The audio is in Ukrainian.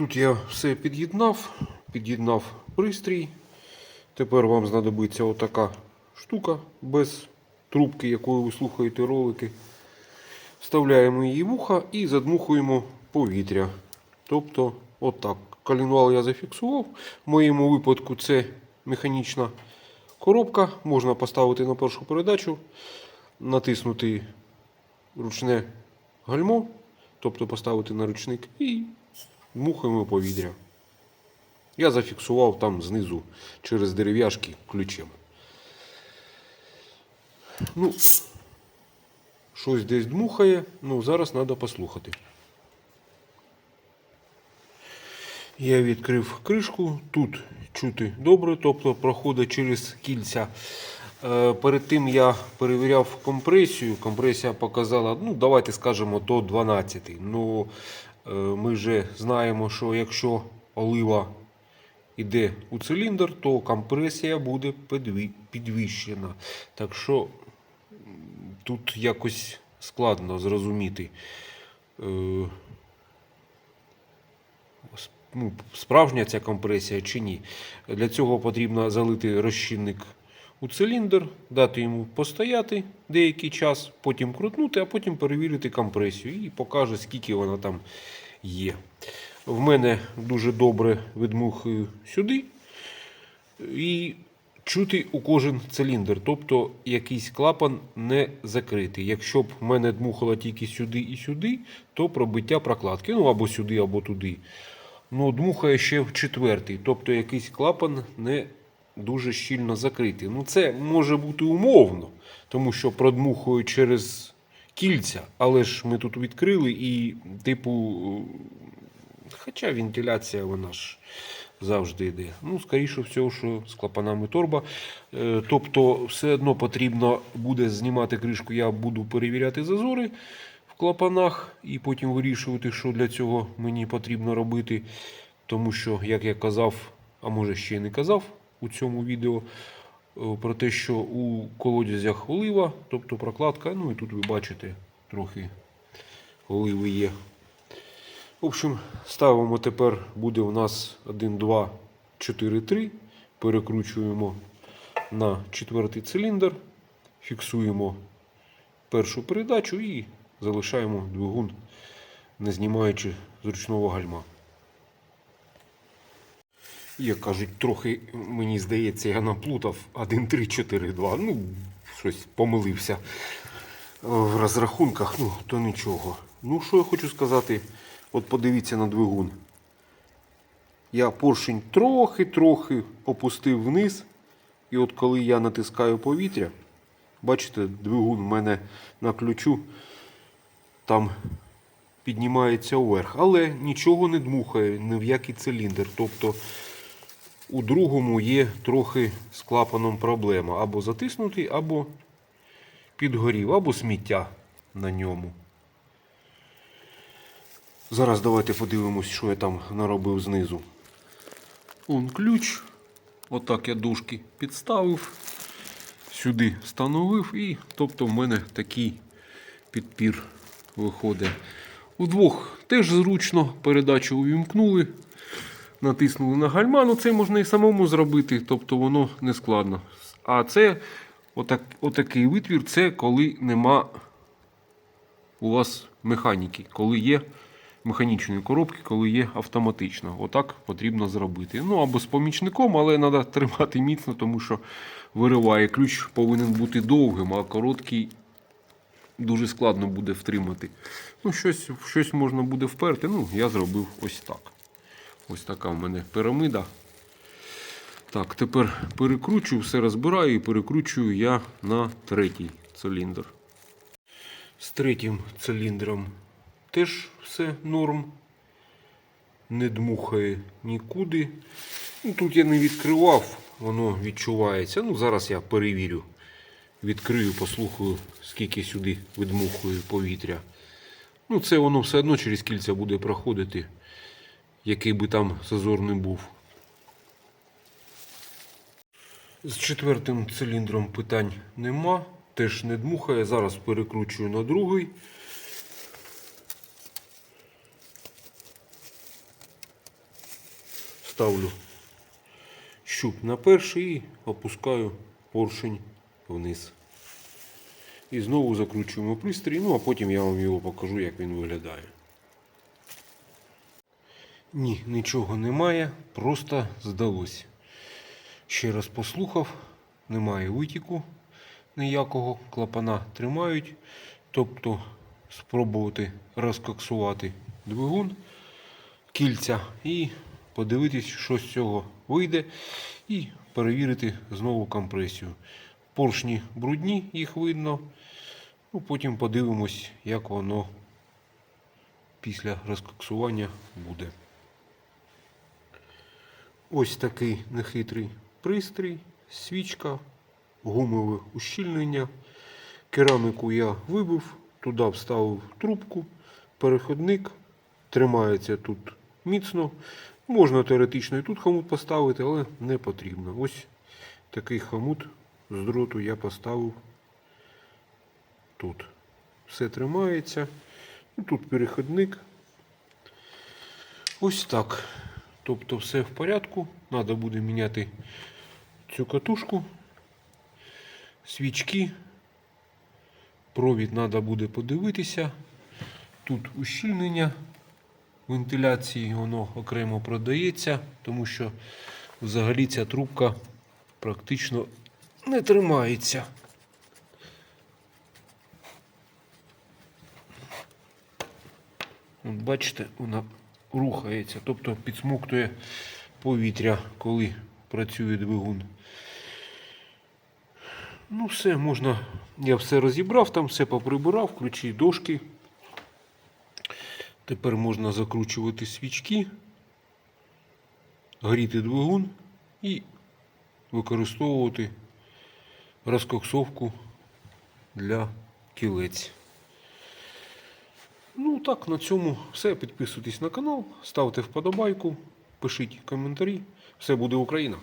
Тут я все під'єднав, під'єднав пристрій. Тепер вам знадобиться отака штука без трубки, якою ви слухаєте ролики. Вставляємо її в ухо і задмухуємо повітря. Тобто, отак. Колінвал я зафіксував. В моєму випадку це механічна коробка. Можна поставити на першу передачу, натиснути ручне гальмо, тобто поставити на ручник і дмухаємо повітря. Я зафіксував там знизу через дерев'яшки ключем. Ну, щось десь дмухає, ну зараз треба послухати. Я відкрив кришку, тут чути добре, тобто проходить через кільця. Е, Перед тим я перевіряв компресію. Компресія показала, ну давайте скажемо, до 12. Ну, ми вже знаємо, що якщо олива йде у циліндр, то компресія буде підвищена. Так що тут якось складно зрозуміти. е, ну, справжня ця компресія чи ні. Для цього потрібно залити розчинник у циліндр, дати йому постояти деякий час, потім крутнути, а потім перевірити компресію і покаже, скільки вона там є. В мене дуже добре відмухую сюди і чути у кожен циліндр, тобто якийсь клапан не закритий. Якщо б в мене дмухало тільки сюди і сюди, то пробиття прокладки, ну або сюди, або туди. Ну, дмухає ще в четвертий, тобто якийсь клапан не дуже щільно закритий. Ну, це може бути умовно, тому що продмухують через кільця, але ж ми тут відкрили і, типу, хоча вентиляція вона ж завжди йде. Ну, скоріше всього, що з клапанами торба. Е, Тобто, все одно потрібно буде знімати кришку, я буду перевіряти зазори клапанах і потім вирішувати, що для цього мені потрібно робити. Тому що, як я казав, а може ще й не казав у цьому відео, е, про те, що у колодязях олива, тобто прокладка, ну і тут ви бачите трохи оливи є. В общем, ставимо тепер, буде у нас 1, 2, 4, 3. Перекручуємо на четвертий циліндр, фіксуємо першу передачу і залишаємо двигун, не знімаючи з ручного гальма. Як кажуть, трохи, мені здається, я наплутав 1, 3, 4, 2. Ну, щось помилився в розрахунках, ну, то нічого. Ну, що я хочу сказати, от подивіться на двигун. Я поршень трохи-трохи опустив вниз. І от коли я натискаю повітря, бачите, двигун в мене на ключу там піднімається вверх. Але нічого не дмухає ні в який циліндр. Тобто у другому є трохи з клапаном проблема. Або затиснутий, або підгорів, або сміття на ньому. Зараз давайте подивимось, що я там наробив знизу. Он ключ. Отак я дужки підставив, сюди встановив і тобто в мене такий підпір виходить. Удвох теж зручно передачу увімкнули, натиснули на гальма. Ну це можна і самому зробити, тобто воно не складно. А це отак, отакий витвір, це коли нема у вас механіки, коли є механічної коробки, коли є автоматично. Отак потрібно зробити. Ну або з помічником, але треба тримати міцно, тому що вириває. Ключ повинен бути довгим, а короткий дуже складно буде втримати. Ну, щось, щось можна буде вперти. Ну, я зробив ось так. Ось така в мене пірамида. Так, тепер перекручую, все розбираю і перекручую я на третій циліндр. З третім циліндром теж все норм. Не дмухає нікуди. Ну, тут я не відкривав, воно відчувається. Ну, зараз я перевірю. Відкрию, послухаю, скільки сюди видмухує повітря. Ну, це воно все одно через кільця буде проходити, який би там зазор не був. З четвертим циліндром питань нема. Теж не дмухає. Зараз перекручую на другий. ставлю щуп на перший і опускаю поршень вниз. І знову закручуємо пристрій, ну а потім я вам його покажу, як він виглядає. Ні, нічого немає, просто здалось. Ще раз послухав, немає витіку ніякого, клапана тримають. Тобто спробувати розкоксувати двигун, кільця і подивитись, що з цього вийде, і перевірити знову компресію. Поршні брудні, їх видно. Ну, потім подивимось, як воно після розкоксування буде. Ось такий нехитрий пристрій, свічка, гумове ущільнення. Кераміку я вибив, туди вставив трубку, переходник, тримається тут міцно. Можна теоретично і тут хомут поставити, але не потрібно. Ось такий хомут з дроту я поставив тут. Все тримається. Тут переходник. Ось так. Тобто все в порядку. Треба буде міняти цю катушку, свічки. Провід треба буде подивитися. Тут ущільнення вентиляції, воно окремо продається, тому що взагалі ця трубка практично не тримається. От бачите, вона рухається, тобто підсмоктує повітря, коли працює двигун. Ну, все, можна. Я все розібрав, там все поприбирав, ключі, дошки. Тепер можна закручувати свічки, гріти двигун і використовувати розкоксовку для кілець. Так, на цьому все. Підписуйтесь на канал, ставте вподобайку, пишіть коментарі. Все буде Україна!